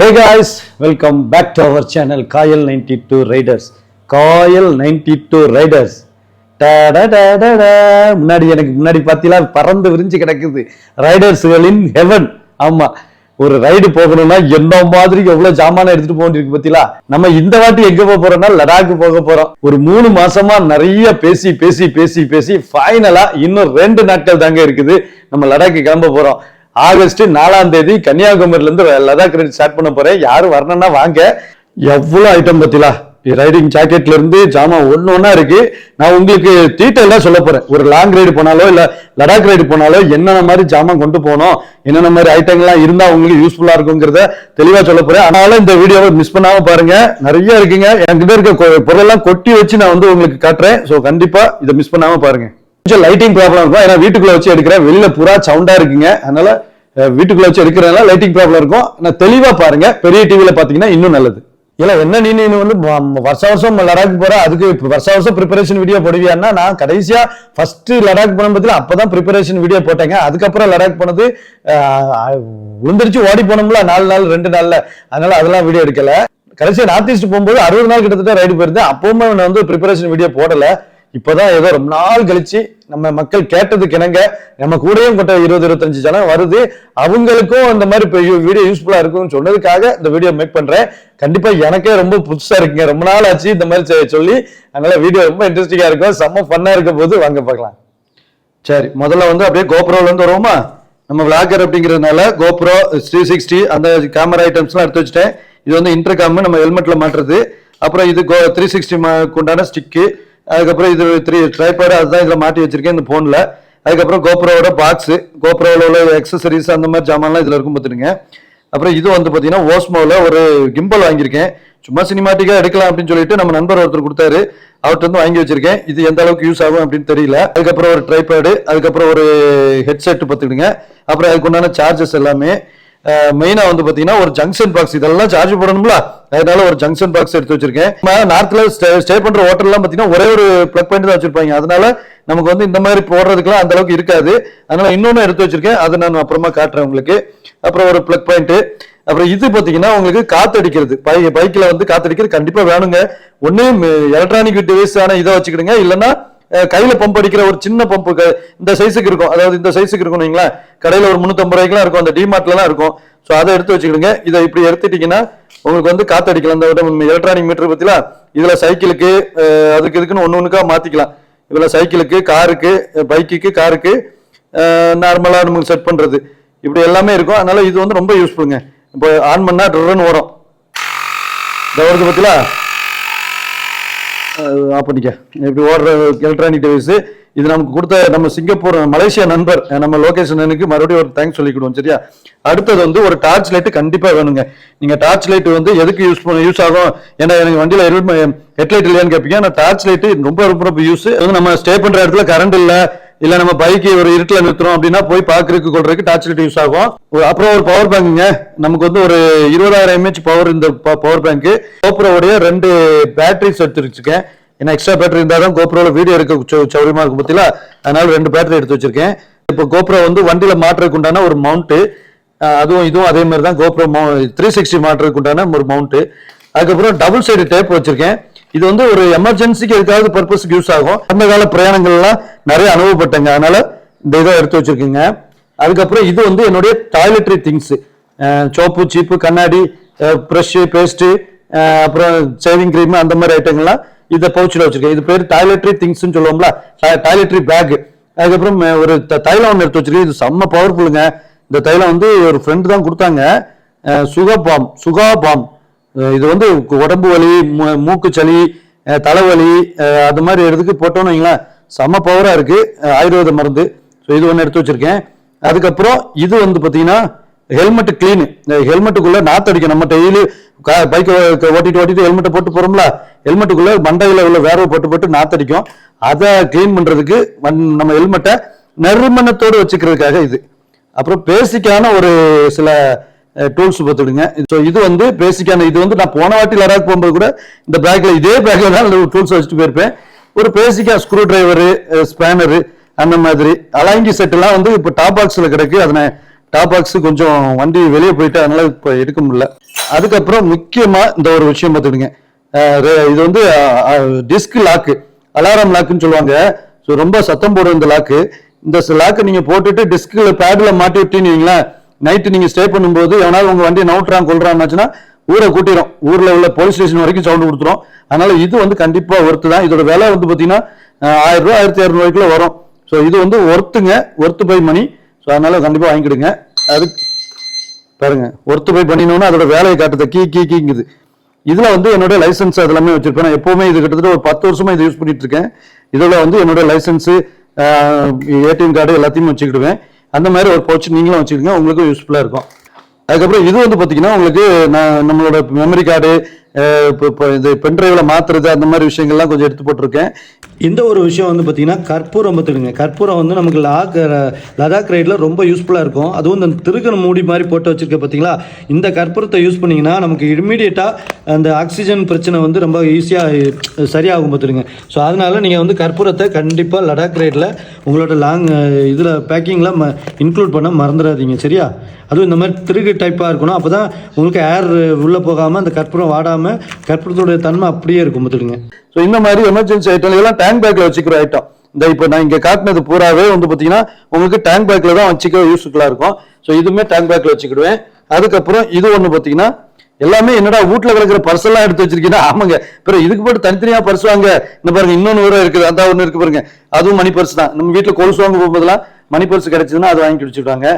Hey guys welcome back to our channel Kayal ninety two riders Kayal ninety two riders முன்னாடி எனக்கு முன்னாடி பார்த்தீங்களா பறந்து விரிஞ்சு கிடக்குது. ரைடர்ஸ்களின் ஹெவன் ஆமாம் ஒரு ரைடு போகணும்னா என்ன மாதிரி எவ்வளவு ஜாமான எடுத்துட்டு போகிருக்கு பத்திலா நம்ம இந்த வாட்டி எங்க போக போறோம்னா லடாக்கு போக போறோம். ஒரு மூணு மாசமா நிறைய பேசி பேசி பேசி பேசி ஃபைனலா இன்னும் ரெண்டு நாட்கள் தாங்க இருக்குது. நம்ம லடாக்கு கிளம்ப போறோம். ஆகஸ்ட் நாலாம் தேதி கன்னியாகுமரியில இருந்து லடாக் ரைடு ஸ்டார்ட் பண்ண போறேன். யாரும் வரணும்னா வாங்க. எவ்வளவு ஐட்டம் பத்திலா? ரைடிங் ஜாக்கெட்ல இருந்து ஜாமான் ஒன்று ஒன்றா இருக்கு. நான் உங்களுக்கு டீட்டெயிலாக சொல்ல போறேன். ஒரு லாங் ரைடு போனாலோ இல்லை லடாக் ரைடு போனாலோ என்னென்ன மாதிரி ஜாமான் கொண்டு போகணும் என்னென்ன மாதிரி ஐட்டங்கள்லாம் இருந்தால் உங்களுக்கு யூஸ்ஃபுல்லாக இருக்குங்கிறத தெளிவாக சொல்ல போறேன். ஆனாலும் இந்த வீடியோவை மிஸ் பண்ணாம பாருங்க. நிறைய இருக்குங்க. என்கிட்ட இருக்க கொ- பொருளெல்லாம் கொட்டி வச்சு நான் வந்து உங்களுக்கு காட்டுறேன். ஸோ கண்டிப்பா இதை மிஸ் பண்ணாம பாருங்க. கொஞ்சம் லைட்டிங் ப்ராப்ளம் இருக்கும். ஏன்னா வீட்டுக்குள்ள வச்சு எடுக்கிறேன் வெளியில புறா சவுண்டா இருக்குங்க. அதனால வீட்டுக்குள்ள வச்சு எடுக்கிறதுனால லைட்டிங் ப்ராப்ளம் இருக்கும். நான் தெளிவாக பாருங்க. பெரிய டிவியில் பார்த்தீங்கன்னா இன்னும் நல்லது. இல்லை என்ன நீ நீ வந்து வருஷ வருஷம் லடாக் போற அதுக்கு வருஷ வருஷம் ப்ரிப்பரேஷன் வீடியோ போடுவியான்னா நான் கடைசியா ஃபர்ஸ்ட் லடாக் போன பத்தில அப்பதான் ப்ரிப்பரேஷன் வீடியோ போட்டேங்க. அதுக்கப்புறம் லடாக் போனது அஹ், விழுந்துருச்சு ஓடி போனோம்ல நாலு நாள் ரெண்டு நாள்ல. அதனால அதெல்லாம் வீடியோ எடுக்கல. கடைசியா நார்த் ஈஸ்ட் போகும்போது அறுபது நாள் கிட்டத்தட்ட ரைடு போயிருந்தேன். அப்பவுமே நான் வந்து ப்ரிப்பரேஷன் வீடியோ போடல. இப்பதான் ஏதோ ரொம்ப நாள் கழிச்சு நம்ம மக்கள் கேட்டதுக்கு இணங்க நம்ம கூடயும் கொண்ட இருபது இருபத்தஞ்சு ஜனம் வருது. அவங்களுக்கும் அந்த மாதிரி வீடியோ யூஸ்ஃபுல்லா இருக்கும்னு சொன்னதுக்காக இந்த வீடியோ மேக் பண்றேன். கண்டிப்பா எனக்கே ரொம்ப புதுசா இருக்குங்க. ரொம்ப நாள் ஆச்சு இந்த மாதிரி சொல்லி. அதனால வீடியோ ரொம்ப இன்ட்ரெஸ்டிங்கா இருக்கும். செம்ம ஃபன்னாக இருக்க போது வாங்க பார்க்கலாம். சரி முதல்ல வந்து அப்படியே கோப்ரோல இருந்து வருவோமா? நம்ம விளாகர் அப்படிங்கிறதுனால கோப்ரோ த்ரீ சிக்ஸ்டி அந்த கேமரா ஐட்டம்ஸ்லாம் எடுத்து வச்சுட்டேன். இது வந்து இன்டர்காம் நம்ம ஹெல்மெட்ல மாட்டுறது. அப்புறம் இது கோ த்ரீ சிக்ஸ்டி உண்டான ஸ்டிக்கு அதுக்கப்புறம் இது த்ரீ ட்ரைபாடு அதுதான் இதில் மாட்டி வச்சிருக்கேன் இந்த ஃபோனில் அதுக்கப்புறம் கோப்ரோவோட பாக்ஸு கோப்ரோவில் உள்ள எக்ஸசரிஸ் அந்த மாதிரி ஜாமான்லாம் இதில் இருக்கும் பார்த்துருங்க. அப்புறம் இது வந்து பார்த்தீங்கன்னா ஓஸ்மோவில் ஒரு கிம்பல் வாங்கியிருக்கேன். சும்மா சினிமாட்டிக்காக எடுக்கலாம் அப்படின்னு சொல்லிட்டு நம்ம நண்பர் ஒருத்தர் கொடுத்தாரு. அவர்கிட்ட வந்து வாங்கி வச்சிருக்கேன். இது எந்த அளவுக்கு யூஸ் ஆகும் அப்படின்னு தெரியல. அதுக்கப்புறம் ஒரு ட்ரைபேடு அதுக்கப்புறம் ஒரு ஹெட்செட் பார்த்துக்கிடுங்க. அப்புறம் அதுக்கு உண்டான சார்ஜஸ் எல்லாமே. மெயினா வந்து பாத்தீங்கன்னா ஒரு ஜங்ஷன் பாக்ஸ் இதெல்லாம் சார்ஜ் போடணும்ல? அதனால ஒரு ஜங்ஷன் பாக்ஸ் எடுத்து வச்சிருக்கேன். நம்ம நார்த்ல ஸ்டே பண்ற ஹோட்டல்லாம் பாத்தீங்கன்னா ஒரே ஒரு பிளக் பாயிண்ட் தான் வச்சிருப்பாங்க. அதனால நமக்கு வந்து இந்த மாதிரி போடுறதுக்குலாம் அந்த அளவுக்கு இருக்காது. அதனால இன்னொன்னு எடுத்து வச்சிருக்கேன். அதை நான் அப்புறமா காட்டுறேன் உங்களுக்கு. அப்புறம் ஒரு பிளக் பாயிண்ட் அப்புறம் இது பாத்தீங்கன்னா உங்களுக்கு காத்தடிக்கிறது பை பைக்ல வந்து காத்தடிக்கிறது கண்டிப்பா வேணுங்க. ஒன்று எலக்ட்ரானிக் டிவைஸ் ஆன இதை வச்சுக்கிடுங்க. இல்லைன்னா கையில பம்ப் அடிக்கிற ஒரு சின்ன பம்பு இந்த சைஸுக்கு இருக்கும். அதாவது இந்த சைஸுக்கு இருக்கும் நீங்களா கடையில ஒரு முந்நூத்தம்பது ரூபாய்க்குலாம் இருக்கும். அந்த டிமார்ட்லாம் இருக்கும். ஸோ அதை எடுத்து வச்சுக்கிடுங்க. இதை இப்படி எடுத்துட்டீங்கன்னா உங்களுக்கு வந்து காத்தடிக்கலாம் இந்த எலக்ட்ரானிக் மீட்டர் பத்தில இதுல சைக்கிளுக்கு அதுக்கு இதுக்குன்னு ஒன்று ஒன்றுக்கா மாத்திக்கலாம். இதுல சைக்கிளுக்கு காருக்கு பைக்குக்கு காருக்கு நார்மலாக நமக்கு செட் பண்றது. இப்படி எல்லாமே இருக்கும். அதனால இது வந்து ரொம்ப யூஸ்ஃபுல்லுங்க இப்போ ஆன் பண்ணா ட்ரன்னு வரும் இந்த வருது பத்திலா ஆஃப் பண்ணிக்க. இப்படி ஓடுற எலக்ட்ரானிக் டிவைஸ் இது நமக்கு கொடுத்த நம்ம சிங்கப்பூர் மலேசியா நண்பர் நம்ம நம்ம எனக்கு மறுபடியும் ஒரு தேங்க்ஸ் சொல்லிக்கிடுவோம் சரியா? அடுத்தது வந்து ஒரு டார்ச் லைட் கண்டிப்பா வேணுங்க. நீங்க டார்ச் லைட் வந்து எதுக்கு யூஸ் பண்ண யூஸ் ஆகும்? ஏன்னா எனக்கு வண்டியில ஹெட்லைட் இல்லையான்னு கேட்பீங்க ஆனா டார்ச் லைட் ரொம்ப ரொம்ப ரொம்ப யூஸ் வந்து நம்ம ஸ்டே பண்ற இடத்துல கரண்ட் இல்லை. இல்ல நம்ம பைக்கை ஒரு இருட்டில் நிறுத்துறோம் அப்படின்னா போய் பாக்குறதுக்கு கொள்றதுக்கு டார்ச் லைட் யூஸ் ஆகும். அப்புறம் ஒரு பவர் பேங்குங்க நமக்கு வந்து ஒரு இருபதாயிரம் எம்ஏஹெச் பவர் இந்த பவர் பேங்க் கோப்ரோவுடைய ரெண்டு பேட்டரிஸ் எடுத்து வச்சிருக்கேன் ஏன்னா எக்ஸ்ட்ரா பேட்டரி இருந்தால் தான் கோப்ரோவில் வீடியோ எடுக்க சௌரியமாக இருக்கும் பார்த்தீங்களா அதனால ரெண்டு பேட்டரி எடுத்து வச்சிருக்கேன். இப்போ கோப்ரோ வந்து வண்டியில் மாட்டுறதுக்கு உண்டான ஒரு மவுண்ட்டு அதுவும் இதுவும் அதே மாதிரி தான் கோப்ரோ த்ரீ சிக்ஸ்டி மாட்டுறதுக்கு உண்டான ஒரு மவுண்ட்டு அதுக்கப்புறம் டபுள் சைடு டேப் வச்சிருக்கேன். இது வந்து ஒரு எமர்ஜென்சிக்கு எதுக்காவது பர்பஸ்க்கு யூஸ் ஆகும். அந்த கால பிரயாணங்கள்லாம் நிறைய அனுபவப்பட்டேங்க. அதனால இந்த இதை எடுத்து வச்சிருக்கீங்க. அதுக்கப்புறம் இது வந்து என்னுடைய டாய்லெட்ரி திங்ஸ் சோப்பு சீப்பு கண்ணாடி ப்ரஷ்ஷு பேஸ்ட்டு அப்புறம் ஷேவிங் க்ரீம் அந்த மாதிரி ஐட்டங்கள்லாம் இதை பவுச்சில் வச்சிருக்கேன். இது பேர் டாய்லெட்ரி திங்ஸ்னு சொல்லுவோம்ல. டாய்லெட்ரி பேக் அதுக்கப்புறம் ஒரு த- தைலம் ஒன்று எடுத்து வச்சிருக்கேன். இது செம்ம பவர்ஃபுல்லுங்க இந்த தைலம் வந்து ஒரு ஃப்ரெண்டு தான் கொடுத்தாங்க. சுகா பாம். சுகா பாம். இது வந்து உடம்பு வலி மூ- மூக்கு சளி தலைவலி அது மாதிரி எடுத்துக்கு போட்டோம்னு வைங்களேன் செம்ம பவராக இருக்குது ஆயுர்வேத மருந்து. ஸோ இது ஒன்று எடுத்து வச்சுருக்கேன். அதுக்கப்புறம் இது வந்து பார்த்தீங்கன்னா ஹெல்மெட் க்ளீனு இந்த ஹெல்மெட்டுக்குள்ள நாத்தடிக்க நம்ம டெய்லி பைக்கை ஓட்டிட்டு ஓட்டிட்டு ஹெல்மெட்டை போட்டு போகிறோம்ல ஹெல்மெட்டுக்குள்ளே மண்டையில் உள்ள வேர்வை போட்டு போட்டு நாத்தடிக்கும் அதை க்ளீன் பண்ணுறதுக்கு வந் நம்ம ஹெல்மெட்டை நறுமணத்தோடு வச்சுக்கிறதுக்காக இது. அப்புறம் பேசிக்கான ஒரு சில டூல்ஸ் பார்த்துடுங்க ஸோ இது வந்து பேசிக்கான இது வந்து நான் போன வாட்டி லடாக் போகும்போது கூட இந்த பேக்கில் இதே பேக்கில் தான் டூல்ஸ் வச்சுட்டு போயிருப்பேன். ஒரு பேசிக்காக ஸ்க்ரூ டிரைவரு ஸ்பேனரு அந்த மாதிரி. அலாங்கி செட்டெல்லாம் வந்து இப்போ டாப் பாக்ஸில் கிடக்கு. அதனை டாப் பாக்ஸ் கொஞ்சம் வண்டி வெளியே போயிட்டு அதனால இப்போ எடுக்க முடியல. அதுக்கப்புறம் முக்கியமாக இந்த ஒரு விஷயம் பார்த்துடுங்க இது வந்து டிஸ்க் லாக்கு அலாரம் லாக்குன்னு சொல்லுவாங்க. ஸோ ரொம்ப சத்தம் போடும் இந்த லாக்கு இந்த லாக்கு நீங்கள் போட்டுட்டு டிஸ்கில் பேடில் மாட்டி விட்டீங்கன்னு நைட்டு நீங்கள் ஸ்டே பண்ணும்போது எவனாவது உங்கள் வண்டியை நவுட்டுறான் கொள்றான்னாச்சுன்னா ஊரை கூட்டிடும் ஊரில் உள்ள போலீஸ் ஸ்டேஷன் வரைக்கும் சவுண்டு கொடுத்துரும். அதனால் இது வந்து கண்டிப்பாக ஒர்த்து தான். இதோட விலை வந்து பார்த்தீங்கன்னா ஆயிரம் ரூபா ஆயிரத்தி இரநூறுவாய்க்குள்ள வரும். ஸோ இது வந்து ஒர்த்துங்க ஒர்த்து பை மணி ஸோ அதனால் கண்டிப்பாக வாங்கிக்கிடுங்க. அதுக்கு பாருங்க ஒர்த்து பை பண்ணினோம்னா அதோட வேலையை காட்டுது. கீ கீ கீங்குது. இதில் வந்து என்னோட லைசன்ஸ் அதெல்லாமே வச்சிருப்பேன். நான் எப்போவுமே இது கிட்டத்தட்ட ஒரு பத்து வருஷமாக இதை யூஸ் பண்ணிட்டு இருக்கேன். இதில் வந்து என்னோட லைசன்ஸு ஏடிஎம் கார்டு எல்லாத்தையும் வச்சுக்கிடுவேன். அந்த மாதிரி ஒரு பவுச் நீங்களும் வச்சுக்கிடுங்க உங்களுக்கும் யூஸ்ஃபுல்லாக இருக்கும். அதுக்கப்புறம் இது வந்து பார்த்தீங்கன்னா உங்களுக்கு நான் நம்மளோட மெமரி கார்டு இப்போ இது பென்ட்ரைவில் மாற்றுறது அந்த மாதிரி விஷயங்கள்லாம் கொஞ்சம் எடுத்து போட்டிருக்கேன். இந்த ஒரு விஷயம் வந்து பார்த்தீங்கன்னா கற்பூரம் பார்த்துடுங்க கற்பூரம் வந்து நமக்கு லாக் லடாக் ரைடில் ரொம்ப யூஸ்ஃபுல்லாக இருக்கும். அதுவும் இந்த திருக்கண மூடி மாதிரி போட்டு வச்சுருக்க பார்த்தீங்களா இந்த கற்பூரத்தை யூஸ் பண்ணிங்கன்னா நமக்கு இமீடியட்டாக அந்த ஆக்சிஜன் பிரச்சனை வந்து ரொம்ப ஈஸியாக சரியாகும் பார்த்துடுங்க ஸோ அதனால நீங்கள் வந்து கற்பூரத்தை கண்டிப்பாக லடாக் ரைடில் உங்களோட லாங் இதில் பேக்கிங்கில் ம இன்க்ளூட் பண்ண மறந்துடாதீங்க. சரியா? அதுவும் இந்த மாதிரி திருகு டைப்பாக இருக்கணும். அப்போ தான் உங்களுக்கு ஏர் உள்ளே போகாமல் அந்த கற்பூரம் வாடாமல் கற்பூரத்தோட தன்மை அப்படியே இருக்கும் பார்த்துடுங்க ஸோ இந்த மாதிரி எமர்ஜென்சி ஐட்டம் இதெல்லாம் டேங்க் பேக்கில் வச்சுக்கிற ஐட்டம் இந்த இப்போ நான் இங்கே காட்டினது பூராவே வந்து பார்த்தீங்கன்னா உங்களுக்கு டேங்க் பேக்கில் தான் வச்சுக்க யூஸ்ஃபுல்லாக இருக்கும். ஸோ இதுவுமே டேங்க் பேக்கில் வச்சுக்கிடுவேன். அதுக்கப்புறம் இது ஒன்று பார்த்தீங்கன்னா எல்லாமே என்னடா வீட்ல கிடக்கிற பர்ஸ் எல்லாம் எடுத்து வச்சிருக்கீங்கன்னா ஆமாங்க. பிறகு இதுக்கு போட்டு தனித்தனியாக பர்ஸ் வாங்க. இந்த பாருங்க இன்னொன்று வேற இருக்குது. அந்த ஒன்று இருக்கு பாருங்க. அதுவும் மணி பர்ஸ் தான். நம்ம வீட்டில் கொலுசு வாங்க போகும்போதெல்லாம் மணி பர்ஸ் கிடைச்சதுன்னா அதை வாங்கி வச்சுக்கிட்டாங்க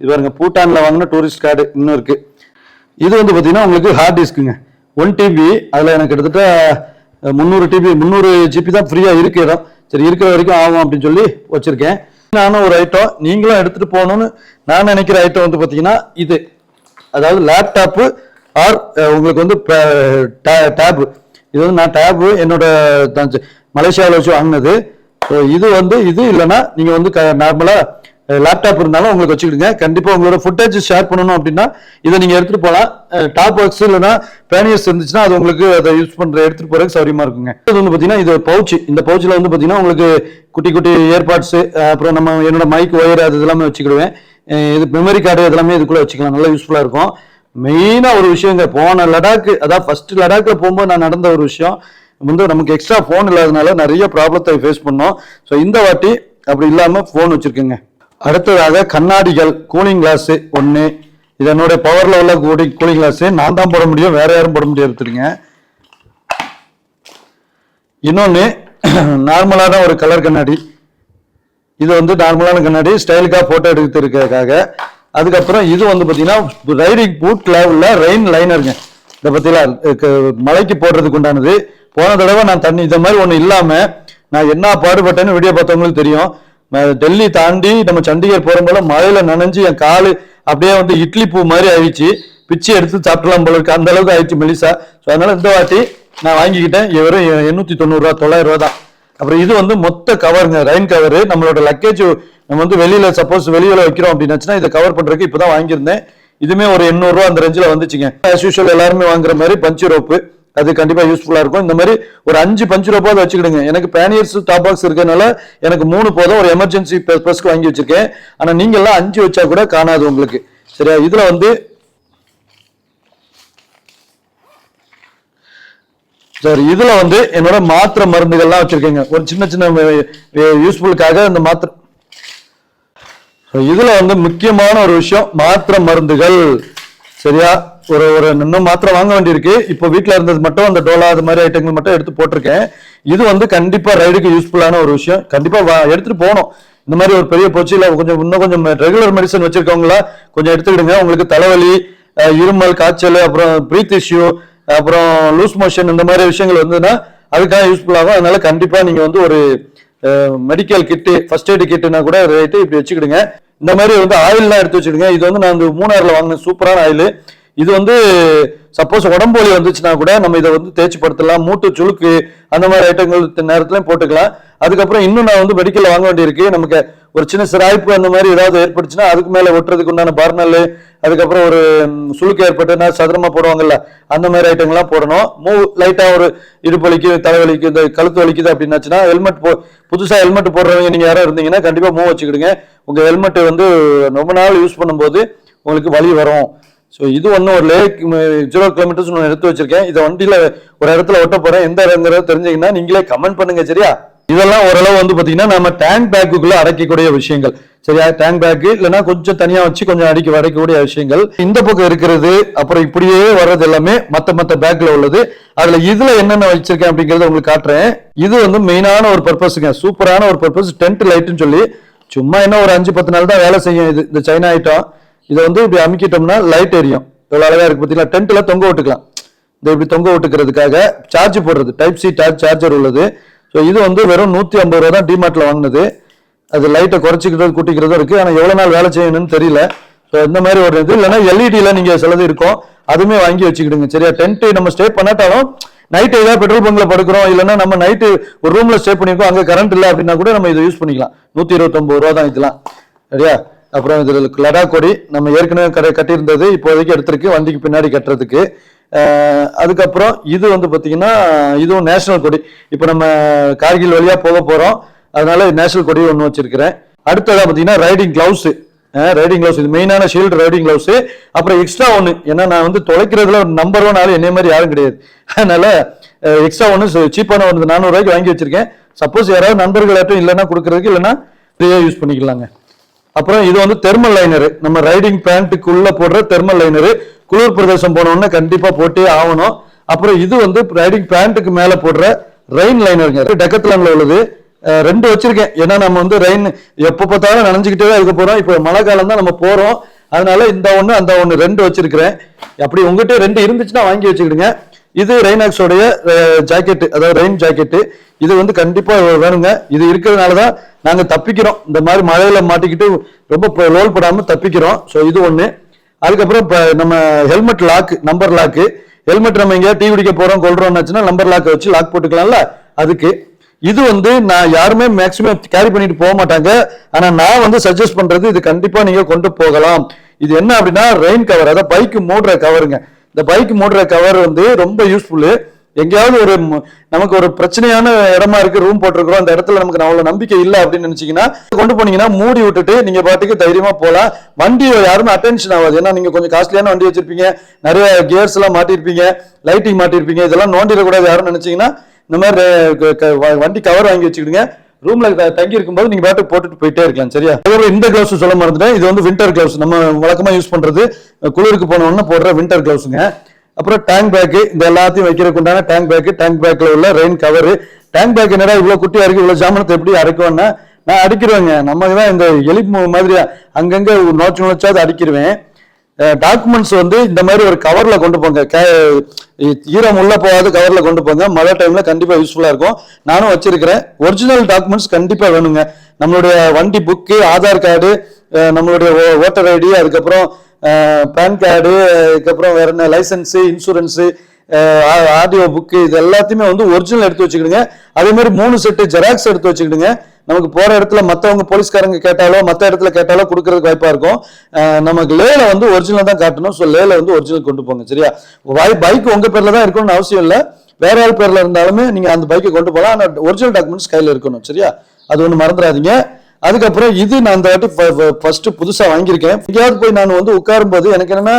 இது பாருங்க பூட்டானில் வாங்கின டூரிஸ்ட் கார்டு இன்னும் இருக்கு. இது வந்து பார்த்தீங்கன்னா உங்களுக்கு ஹார்ட் டிஸ்க்குங்க ஒன் டிபி அதில் எனக்கு கிட்டத்தட்ட முந்நூறு டிபி முந்நூறு ஜிபி தான் ஃப்ரீயாக இருக்கு இடம். சரி இருக்கிற வரைக்கும் ஆகும் அப்படின்னு சொல்லி வச்சுருக்கேன். நானும் ஒரு ஐட்டம் நீங்களும் எடுத்துகிட்டு போகணும்னு நான் நினைக்கிற ஐட்டம் வந்து பார்த்தீங்கன்னா இது. அதாவது லேப்டாப்பு ஆர் உங்களுக்கு வந்து டேபு இது வந்து நான் டேபு என்னோட மலேசியாவில் வச்சு வாங்கினது. இது வந்து இது இல்லைன்னா நீங்கள் வந்து க நார்மலாக லேப்டாப் இருந்தாலும் உங்களுக்கு வச்சுக்கிடுங்க. கண்டிப்பா உங்களோட ஃபுட்டேஜ் ஷேர் பண்ணணும் அப்படின்னா இதை நீங்க எடுத்துட்டு போகலாம். டாப் ஒர்க்ஸ் இல்லைன்னா பேனியர்ஸ் இருந்துச்சுன்னா அது உங்களுக்கு அதை யூஸ் பண்ற எடுத்துட்டு போறதுக்கு சௌரியமா இருக்குங்க. இது வந்து பாத்தீங்கன்னா இது பவுச் இந்த பவுச்சில் வந்து பாத்தீங்கன்னா உங்களுக்கு குட்டி குட்டி ஏர்பாட்ஸ் அப்புறம் நம்ம என்னோட மைக் ஒயர் அது எல்லாமே வச்சுக்கிடுவேன். இது மெமரி கார்டு இதெல்லாமே இதுக்குள்ள வச்சுக்கலாம். நல்லா யூஸ்ஃபுல்லா இருக்கும். மெயினா ஒரு விஷயங்க போன லடாக் அதாவது ஃபர்ஸ்ட் லடாக்ல போகும்போது நான் நடந்த ஒரு விஷயம். வந்து நமக்கு எக்ஸ்ட்ரா ஃபோன் இல்லாதனால நிறைய ப்ராப்ளத்தை ஃபேஸ் பண்ணோம். ஸோ இந்த வாட்டி அப்படி இல்லாமல் ஃபோன் வச்சுருக்கேங்க. அடுத்ததாக கண்ணாடிகள் கூலிங் கிளாஸ் ஒன்று இதனுடைய என்னுடைய பவர்ல உள்ள கூடி கூலிங் கிளாஸ் நான் தான் போட முடியும் வேற யாரும் போட முடியாது எடுத்துருங்க இன்னொன்று நார்மலான ஒரு கலர் கண்ணாடி. இது வந்து நார்மலான கண்ணாடி ஸ்டைலுக்காக ஃபோட்டோ எடுத்துருக்கிறதுக்காக அதுக்கப்புறம் இது வந்து பார்த்தீங்கன்னா ரைடிங் பூட்ல உள்ள ரெயின் லைனருங்க இதை பற்றிலாம் மலைக்கு போடுறதுக்கு உண்டானது. போன தடவை நான் தண்ணி இந்த மாதிரி ஒன்று இல்லாமல் நான் என்ன பாடுபட்டேன்னு வீடியோ பார்த்தவங்களுக்கு தெரியும். டெல்லி தாண்டி நம்ம சண்டிகர் போகிற போல மழையில் நனைஞ்சு என் காலு அப்படியே வந்து இட்லி பூ மாதிரி ஆயிடுச்சு. பிச்சு எடுத்து சாப்பிடலாம் போல இருக்கு. அந்த அளவுக்கு ஆயிடுச்சு மெலிசா. ஸோ அதனால இந்த வாட்டி நான் வாங்கிக்கிட்டேன். வெறும் எண்ணூற்றி தொண்ணூறுரூவா தொள்ளாயிரம் ரூபா தான். அப்புறம் இது வந்து மொத்த கவருங்க ரெயின் கவர் நம்மளோட லக்கேஜ் நம்ம வந்து வெளியில் சப்போஸ் வெளியில் வைக்கிறோம் அப்படின்னாச்சுன்னா இதை கவர் பண்ணுறதுக்கு இப்போ தான் வாங்கியிருந்தேன். இதுவுமே ஒரு எண்ணூறுரூவா அந்த ரேஞ்சில் வந்துச்சுங்க. ஆஸ் யூஷுவல் எல்லாருமே வாங்குற மாதிரி பஞ்சு ரோப்பு. அது கண்டிப்பாக யூஸ்ஃபுல்லாக இருக்கும். இந்த மாதிரி ஒரு அஞ்சு பஞ்சு ரூபாய் வச்சுக்கிடுங்க. எனக்கு பேனியர்ஸ் டாப் பாக்ஸ் இருக்கிறதுனால எனக்கு மூணு போதும் ஒரு எமர்ஜென்சி ப்ரெஸ்க்கு வாங்கி வச்சிருக்கேன். ஆனால் நீங்கள்லாம் அஞ்சு வச்சா கூட காணாது உங்களுக்கு. சரியா? இதில் வந்து சரி இதில் வந்து என்னோட மாத்திரை மருந்துகள்லாம் வச்சுருக்கேங்க. ஒரு சின்ன சின்ன யூஸ்ஃபுல்லுக்காக இந்த மாத்திரை இதில் வந்து முக்கியமான ஒரு விஷயம் மாத்திரை மருந்துகள். சரியா? ஒரு ஒரு இன்னும் மாத்திரை வாங்க வேண்டியிருக்கு. இப்போ வீட்டில் இருந்தது மட்டும் அந்த டோலா அது மாதிரி ஐட்டங்கள் மட்டும் எடுத்து போட்டிருக்கேன். இது வந்து கண்டிப்பாக ரைடுக்கு யூஸ்ஃபுல்லான ஒரு விஷயம். கண்டிப்பாக வா- எடுத்துகிட்டு போகணும். இந்த மாதிரி ஒரு பெரிய பொச்சில கொஞ்சம் இன்னும் கொஞ்சம் ரெகுலர் மெடிசன் வச்சிருக்கவங்களா கொஞ்சம் எடுத்துக்கிடுங்க. உங்களுக்கு தலைவலி இருமல் காய்ச்சல் அப்புறம் பிரீத் இஷ்யூ அப்புறம் லூஸ் மோஷன் இந்த மாதிரி விஷயங்கள் வந்ததுன்னா அதுக்காக யூஸ்ஃபுல் ஆகும். அதனால கண்டிப்பாக நீங்கள் வந்து ஒரு மெடிக்கல் கிட்டு ஃபர்ஸ்ட் எய்டு கிட்டுனா கூட ரேட்டு இப்படி வச்சுக்கிடுங்க. இந்த மாதிரி வந்து ஆயில்லாம் எடுத்து வச்சுக்கிடுங்க. இது வந்து நான் வந்து மூணாறுல வாங்கின சூப்பரான ஆயில் இது வந்து சப்போஸ் உடம்பு வலி வந்துச்சுன்னா கூட நம்ம இதை வந்து தேய்ச்சி படுத்தலாம். மூட்டு சுழுக்கு அந்த மாதிரி ஐட்டங்கள் நேரத்துலையும் போட்டுக்கலாம். அதுக்கப்புறம் இன்னும் நான் வந்து மெடிக்கல் வாங்க வேண்டியிருக்கு. நமக்கு ஒரு சின்ன சிராய்ப்பு அந்த மாதிரி ஏதாவது ஏற்பட்டுச்சுன்னா அதுக்கு மேலே ஒட்டுறதுக்கு உண்டான பர்னல் அதுக்கப்புறம் ஒரு சுழுக்கு சுளுக்கு ஏற்பட்டுனா சதுரமா போடுவாங்கல்ல அந்த மாதிரி ஐட்டங்கள்லாம் போடணும். மூவ் லைட்டாக ஒரு இடுப்பு வலிக்கு தலைவலிக்கு இந்த கழுத்து வலிக்குது அப்படின்னாச்சுன்னா ஹெல்மெட் போ புதுசாக ஹெல்மெட் போடுறவங்க நீங்கள் யாரும் இருந்தீங்கன்னா கண்டிப்பாக மூவ் வச்சுக்கிடுங்க. உங்கள் ஹெல்மெட் வந்து ரொம்ப நாள் யூஸ் பண்ணும்போது உங்களுக்கு வலி வரும். ஸோ இது ஒன்று ஒரு லேக் ஜீரோ கிலோமீட்டர்ஸ் ஒன்று எடுத்து வச்சிருக்கேன். இதை வண்டியில் ஒரு இடத்துல ஒட்ட போகிறேன் எந்த இடங்கிறத தெரிஞ்சிங்கன்னா நீங்களே கமெண்ட் பண்ணுங்க சரியா? இதெல்லாம் ஓரளவு வந்து பார்த்தீங்கன்னா நம்ம டேங்க் பேக்குக்குள்ளே அடைக்கக்கூடிய விஷயங்கள். சரியா? டேங்க் பேக்கு இல்லைன்னா கொஞ்சம் தனியாக வச்சு கொஞ்சம் அடிக்க அடைக்கக்கூடிய விஷயங்கள். இந்த பக்கம் இருக்கிறது அப்புறம் இப்படியே வர்றது எல்லாமே மற்ற மற்ற பேக்கில் உள்ளது. அதில் இதில் என்னென்ன வச்சிருக்கேன் அப்படிங்கிறத உங்களுக்கு காட்டுறேன். இது வந்து மெயினான ஒரு பர்பஸுங்க சூப்பரான ஒரு பர்பஸ் டென்ட் லைட்டுன்னு சொல்லி. சும்மா என்ன ஒரு அஞ்சு பத்து நாள் தான் வேலை செய்யும் இது. இந்த சைனா ஐட்டம். இதை வந்து இப்படி அமுக்கிட்டோம்னா லைட் எரியும். எவ்வளோ அழகாக இருக்குது பார்த்தீங்களா டென்ட்ல தொங்க விட்டுக்கலாம். இதை இப்படி தொங்க விட்டுக்கிறதுக்காக சார்ஜ் போடுறது. டைப் சி சார்ஜர் உள்ளது. ஸோ இது வந்து வெறும் நூற்றி ஐம்பது ரூபா தான் டிமார்ட்டில் வாங்கினது. அது லைட்டை குறைச்சிக்கிறது கூட்டிக்கிறதும் இருக்குது ஆனால் எவ்வளோ நாள் வேலை செய்யணும்னு தெரியல. ஸோ இந்த மாதிரி ஒரு இது. இல்லைன்னா எல்இடியில் நீங்கள் சிலது இருக்கும். அதுவுமே வாங்கி வச்சுக்கிடுங்க. சரியா? டென்ட் நம்ம ஸ்டே பண்ணாட்டாலும் நைட்டு ஏதாவது பெட்ரோல் பங்கில் படுக்கிறோம். இல்லைன்னா நம்ம நைட்டு ஒரு ரூமில் ஸ்டே பண்ணிருக்கோம் அங்கே கரண்ட் இல்லை அப்படின்னா கூட நம்ம இதை யூஸ் பண்ணிக்கலாம். நூற்றி இருபத்தொம்பது ரூபா தான் இதெல்லாம். சரியா? அப்புறம் இதில் லடாக் கொடி நம்ம ஏற்கனவே கடை கட்டியிருந்தது இப்போதைக்கு எடுத்திருக்கு வண்டிக்கு பின்னாடி கட்டுறதுக்கு. அதுக்கப்புறம் இது வந்து பார்த்தீங்கன்னா இதுவும் நேஷனல் கொடி. இப்போ நம்ம கார்கில் வழியாக போக போகிறோம் அதனால நேஷனல் கொடி ஒன்று வச்சிருக்கிறேன். அடுத்ததாக பார்த்தீங்கன்னா ரைடிங் கிளவுஸு. Riding gloves. இது மெயினான ஷீல்டு ரைடிங் கிளவுஸ். அப்புறம் எக்ஸ்ட்ரா ஒன்று ஏன்னா நான் வந்து தொலைக்கிறதுல நம்பர் ஒன் ஆள் என்னை மாதிரி யாரும் கிடையாது. அதனால எக்ஸ்ட்ரா ஒன்று சீப்பான ஒன்று நானூறுரூவாய்க்கு வாங்கி வச்சிருக்கேன். சப்போஸ் யாராவது நண்பர்கள் நண்பர்களாட்டும் இல்லைன்னா கொடுக்குறதுக்கு இல்லைன்னா ஃப்ரீயாக யூஸ் பண்ணிக்கலாங்க. அப்புறம் இது வந்து தெர்மல் லைனரு நம்ம ரைடிங் பேண்ட்டுக்குள்ள போடுற தெர்மல் லைனரு குளிர் பிரதேசம் போனோம்னா கண்டிப்பா போட்டே ஆகணும். அப்புறம் இது வந்து ரைடிங் பேண்ட்டுக்கு மேல போடுற ரெயின் லைனருங்க டெக்கத்லான்ல உள்ளது. ரெண்டு வச்சிருக்கேன். ஏன்னா நம்ம வந்து ரெயின் எப்ப பார்த்தாலும் நனைஞ்சுக்கிட்டே தான் இருக்க போறோம். இப்போ மழை காலம் தான் நம்ம போறோம். அதனால இந்த ஒண்ணு அந்த ஒண்ணு ரெண்டு வச்சிருக்கிறேன். அப்படி உங்ககிட்ட ரெண்டு இருந்துச்சுன்னா வாங்கி வச்சுக்கிடுங்க. இது ரெயினாக்ஸோடைய ஜாக்கெட்டு அதாவது ரெயின் ஜாக்கெட்டு இது வந்து கண்டிப்பா வேணுங்க. இது இருக்கிறதுனால தான் நாங்க தப்பிக்கிறோம். இந்த மாதிரி மழையில மாட்டிக்கிட்டு ரொம்ப ரோல் படாம தப்பிக்கிறோம். ஸோ இது ஒண்ணு. அதுக்கப்புறம் இப்போ நம்ம helmet lock number lock helmet நம்ம எங்கேயா டீ குடிக்க போறோம் கொள்றோம்னாச்சுன்னா நம்பர் லாக் வச்சு லாக் போட்டுக்கலாம்ல? அதுக்கு. இது வந்து நான் யாருமே மேக்ஸிமம் கேரி பண்ணிட்டு போக மாட்டாங்க. ஆனா நான் வந்து சஜஸ்ட் பண்றது இது கண்டிப்பா நீங்க கொண்டு போகலாம். இது என்ன அப்படின்னா ரெயின் கவர் அதாவது பைக் மூடுற கவருங்க இந்த பைக் மூடுற கவர் வந்து ரொம்ப யூஸ்ஃபுல்லு எங்கேயாவது ஒரு நமக்கு ஒரு பிரச்சனையான இடமா இருக்கு ரூம் போட்டிருக்கிறோம் அந்த இடத்துல நமக்கு அவ்வளவு நம்பிக்கை இல்லை அப்படின்னு நினைச்சீங்கன்னா கொண்டு போனீங்கன்னா மூடி விட்டுட்டு நீங்க பாட்டுக்கு தைரியமா போகலாம் வண்டி யாருமே அட்டென்ஷன் ஆகாது. ஏன்னா நீங்க கொஞ்சம் காஸ்ட்லியான வண்டி வச்சிருப்பீங்க. நிறைய கியர்ஸ் எல்லாம் மாட்டிருப்பீங்க. லைட்டிங் மாட்டிருப்பீங்க. இதெல்லாம் நோண்டிடக்கூடாது யாருன்னு நினைச்சீங்கன்னா இந்த மாதிரி க- வ- வண்டி கவர் வாங்கி வச்சுக்கிடுங்க. ரூம்ல தங்கி இருக்கும்போது நீங்க பாட்டு போட்டுட்டு போயிட்டே இருக்கலாம் சரியா? அதுக்கப்புறம் இந்த கிளவுஸ் சொல்ல மறந்துட்டேன். இது வந்து வின்டர் கிளவுஸ் நம்ம வழக்கமா யூஸ் பண்றது குளிருக்கு போனோம்னா போடுற வின்டர் கிளவுஸுங்க அப்புறம் டேங்க் பேக்கு இந்த எல்லாத்தையும் வைக்கிறதுக்கு உண்டான டேங்க் பேக்கு டேங்க் பேக்கில் உள்ள ரெயின் கவரு டேங்க் பேக் என்னடா இவ்வளோ குட்டியாக இருக்குது இவ்வளோ ஜாமனத்தை எப்படி அரைக்குவேன்னா நான் அடிக்கிறேங்க. நமக்கு தான் இந்த எலி மு- மாதிரி அங்கங்கே நோச்சு நோச்சாவது அடிக்கிருவேன் டாக்குமெண்ட்ஸ் வந்து இந்த மாதிரி ஒரு கவர்ல கொண்டு போங்க. ஈரம் உள்ள போகாத கவர்ல கொண்டு போங்க. மழை டைம்ல கண்டிப்பா யூஸ்ஃபுல்லா இருக்கும். நானும் வச்சிருக்கிறேன். ஒரிஜினல் டாக்குமெண்ட்ஸ் கண்டிப்பா வேணுங்க. நம்மளுடைய வண்டி புக்கு ஆதார் கார்டு நம்மளுடைய ஓட்டர் ஐடி அதுக்கப்புறம் பேன் கார்டு அதுக்கப்புறம் வேற என்ன லைசன்ஸு இன்சூரன்ஸு ஆடியோ புக்கு இது எல்லாத்தையுமே வந்து ஒரிஜினல் எடுத்து வச்சுக்கிடுங்க. அதே மாதிரி மூணு செட்டு ஜெராக்ஸ் எடுத்து வச்சுக்கிடுங்க. நமக்கு போற இடத்துல மற்றவங்க போலீஸ்காரங்க கேட்டாலோ மற்ற இடத்துல கேட்டாலோ கொடுக்கறதுக்கு வாய்ப்பா இருக்கும். நமக்கு லேல வந்து ஒரிஜினல் தான் காட்டணும். ஸோ லேல வந்து ஒரிஜினல் கொண்டு போங்க சரியா? பைக் உங்க பேர்ல தான் இருக்கணும்னு அவசியம் இல்லை. வேற ஆள் பேர்ல இருந்தாலுமே நீங்க அந்த பைக்கை கொண்டு போகலாம் ஆனால் ஒரிஜினல் டாக்குமெண்ட்ஸ் கையில் இருக்கணும் சரியா? அது ஒன்று மறந்துடாதீங்க. அதுக்கப்புறம் இது நான் அந்த வாட்டி ஃபர்ஸ்ட் புதுசா வாங்கியிருக்கேன். எங்கேயாவது போய் நான் வந்து உட்காரும்போது எனக்கு என்னன்னா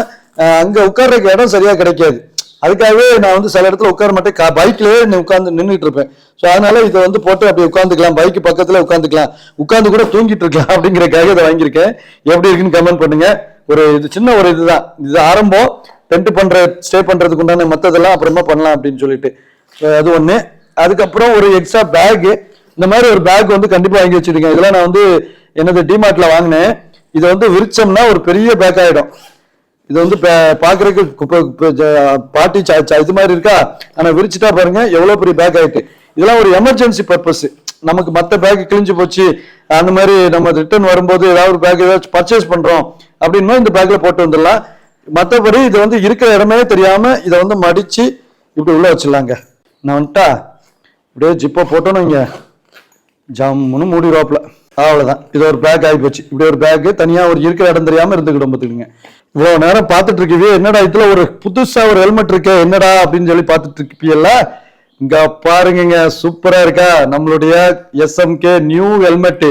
அங்கே அங்க உட்கார்றதுக்கு இடம் சரியா கிடைக்காது. அதுக்காகவே நான் வந்து சில இடத்துல உட்கார மாட்டேன். பைக்லயே உட்காந்து நின்றுட்டு இருப்பேன். ஸோ அதனால இதை வந்து போட்டு அப்படி உட்காந்துக்கலாம் பைக்கு பக்கத்துல உட்காந்துக்கலாம் உட்காந்து கூட தூங்கிட்டு இருக்கலாம் அப்படிங்கிறக்காக இதை வாங்கியிருக்கேன். எப்படி இருக்குன்னு கமெண்ட் பண்ணுங்க. ஒரு இது சின்ன ஒரு இதுதான். இது ஆரம்பம். டென்ட் பண்ற ஸ்டே பண்றதுக்கு உண்டான மத்ததெல்லாம் அப்புறமா பண்ணலாம் அப்படின்னு சொல்லிட்டு. அது ஒண்ணு. அதுக்கப்புறம் ஒரு எக்ஸ்ட்ரா பேக் இந்த மாதிரி ஒரு பேக் வந்து கண்டிப்பா வாங்கி வச்சிருக்கேன். இதெல்லாம் நான் வந்து என்னது டிமார்ட்ல வாங்கினேன். இதை வந்து விரிச்சோம்னா ஒரு பெரிய பேக் ஆயிடும். இது வந்து பாக்குறதுக்கு குப்பை- பாட்டி இது மாதிரி இருக்கா? ஆனா விரிச்சுட்டா பாருங்க எவ்வளவு பெரிய பேக் ஆயிட்டு. இதெல்லாம் ஒரு எமர்ஜென்சி பர்பஸ் நமக்கு மற்ற பேக் கிழிஞ்சு போச்சு அந்த மாதிரி நம்ம ரிட்டர்ன் வரும்போது ஏதாவது ஒரு பேக் ஏதாச்சும் பர்ச்சேஸ் பண்றோம் அப்படின்னா இந்த பேக்ல போட்டு வந்துடலாம். மற்றபடி இது வந்து இருக்கிற இடமே தெரியாம இதை வந்து மடிச்சு இப்படி உள்ள வச்சிடலாங்க. நான் வந்துட்டா இப்படியே ஜிப்பை போட்டோன்னு இங்க ஜம்முன்னு மூடிடுவாப்புல அவ்வளவுதான். இது ஒரு பேக் ஆகி போச்சு. இப்படி ஒரு பேக் தனியா ஒரு இருக்கிற இடம் தெரியாம இருந்துக்கிட்டோம் பார்த்துக்கிடுங்க இவ்வளவு நேரம் பார்த்துட்டு இருக்கவே என்னடா இதுல ஒரு புதுசா ஒரு ஹெல்மெட் இருக்கே என்னடா அப்படின்னு சொல்லி பார்த்துட்டு இருப்பீல்ல இங்க பாருங்க சூப்பரா இருக்கா? நம்மளுடைய எஸ்எம்கே நியூ ஹெல்மெட்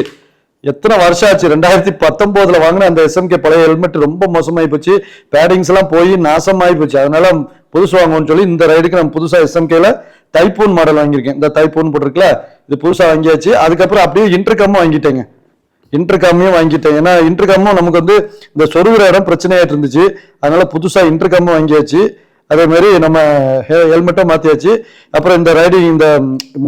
எத்தனை வருஷம் ஆச்சு? ரெண்டாயிரத்தி பத்தொன்பதுல வாங்கின அந்த எஸ்எம்கே பழைய ஹெல்மெட் ரொம்ப மோசமாயி போச்சு. பேடிங்ஸ் எல்லாம் போய் நாசமாயி போச்சு. அதனால புதுசு வாங்குவோம்னு சொல்லி இந்த ரைடுக்கு நம்ம புதுசா எஸ்எம்கேல டைப்பூன் மாடல் வாங்கியிருக்கேன். இந்த டைப்பூன் போட்டிருக்கல இது புதுசாக வாங்கியாச்சு. அதுக்கப்புறம் அப்படியே இன்டர்கம்மும் வாங்கிட்டேங்க. இன்டர்காமையும் வாங்கிட்டேன்? ஏன்னா இன்டர்காமும் நமக்கு வந்து இந்த சொருகிற இடம் பிரச்சனையாயிட்டு இருந்துச்சு. அதனால புதுசாக இன்டர்காமும் வாங்கியாச்சு. அதே மாதிரி நம்ம ஹெல்மெட்டும் மாற்றியாச்சு அப்புறம் இந்த ரைடிங் இந்த